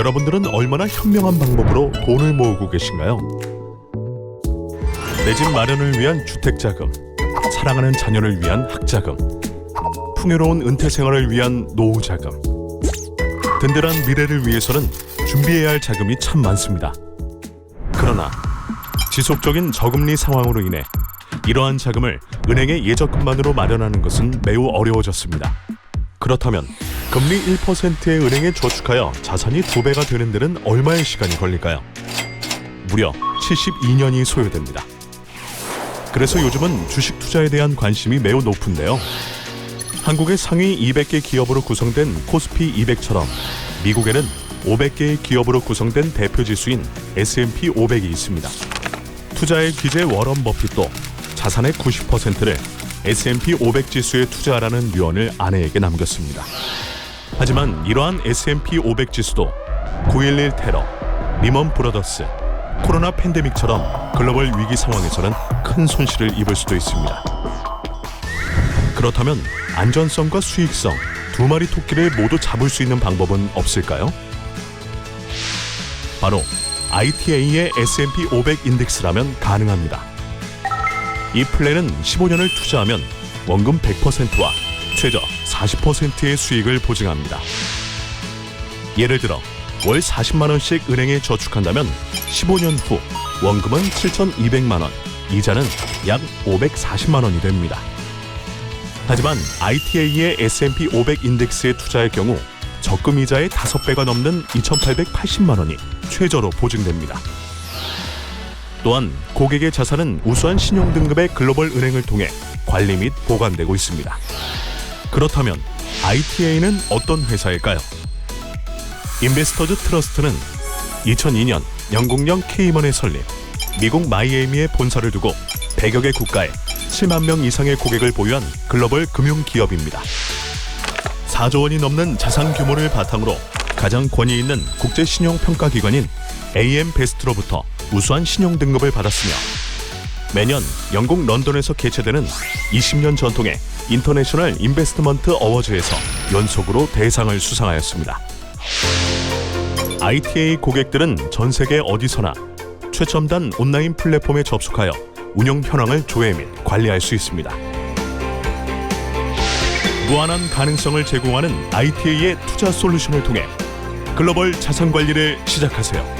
여러분들은 얼마나 현명한 방법으로 돈을 모으고 계신가요? 내 집 마련을 위한 주택자금, 사랑하는 자녀를 위한 학자금, 풍요로운 은퇴 생활을 위한 노후자금, 든든한 미래를 위해서는 준비해야 할 자금이 참 많습니다. 그러나 지속적인 저금리 상황으로 인해 이러한 자금을 은행의 예적금만으로 마련하는 것은 매우 어려워졌습니다. 그렇다면 금리 1%의 은행에 저축하여 자산이 두 배가 되는 데는 얼마의 시간이 걸릴까요? 무려 72년이 소요됩니다. 그래서 요즘은 주식 투자에 대한 관심이 매우 높은데요. 한국의 상위 200개 기업으로 구성된 코스피 200처럼 미국에는 500개의 기업으로 구성된 대표 지수인 S&P 500이 있습니다. 투자의 귀재 워런 버핏도 자산의 90%를 S&P 500 지수에 투자하라는 유언을 아내에게 남겼습니다. 하지만 이러한 S&P 500 지수도 9.11 테러, 리먼 브러더스, 코로나 팬데믹처럼 글로벌 위기 상황에서는 큰 손실을 입을 수도 있습니다. 그렇다면 안전성과 수익성 두 마리 토끼를 모두 잡을 수 있는 방법은 없을까요? 바로 ITA의 S&P 500 인덱스라면 가능합니다. 이 플랜은 15년을 투자하면 원금 100%와 최저 40%의 수익을 보증합니다. 예를 들어 월 40만 원씩 은행에 저축한다면 15년 후 원금은 7,200만 원, 이자는 약 540만 원이 됩니다. 하지만 ITA의 S&P 500 인덱스에 투자할 경우 적금 이자의 5배가 넘는 2,880만 원이 최저로 보증됩니다. 또한 고객의 자산은 우수한 신용 등급의 글로벌 은행을 통해 관리 및 보관되고 있습니다. 그렇다면 ITA는 어떤 회사일까요? 인베스터즈 트러스트는 2002년 영국령 케이먼의 설립, 미국 마이애미에 본사를 두고 100여 개 국가에 7만 명 이상의 고객을 보유한 글로벌 금융 기업입니다. 4조 원이 넘는 자산 규모를 바탕으로 가장 권위 있는 국제 신용 평가 기관인 AM 베스트로부터 우수한 신용 등급을 받았으며 매년 영국 런던에서 개최되는 20년 전통의 인터내셔널 인베스트먼트 어워즈에서 연속으로 대상을 수상하였습니다. ITA 고객들은 전 세계 어디서나 최첨단 온라인 플랫폼에 접속하여 운영 현황을 조회 및 관리할 수 있습니다. 무한한 가능성을 제공하는 ITA의 투자 솔루션을 통해 글로벌 자산 관리를 시작하세요.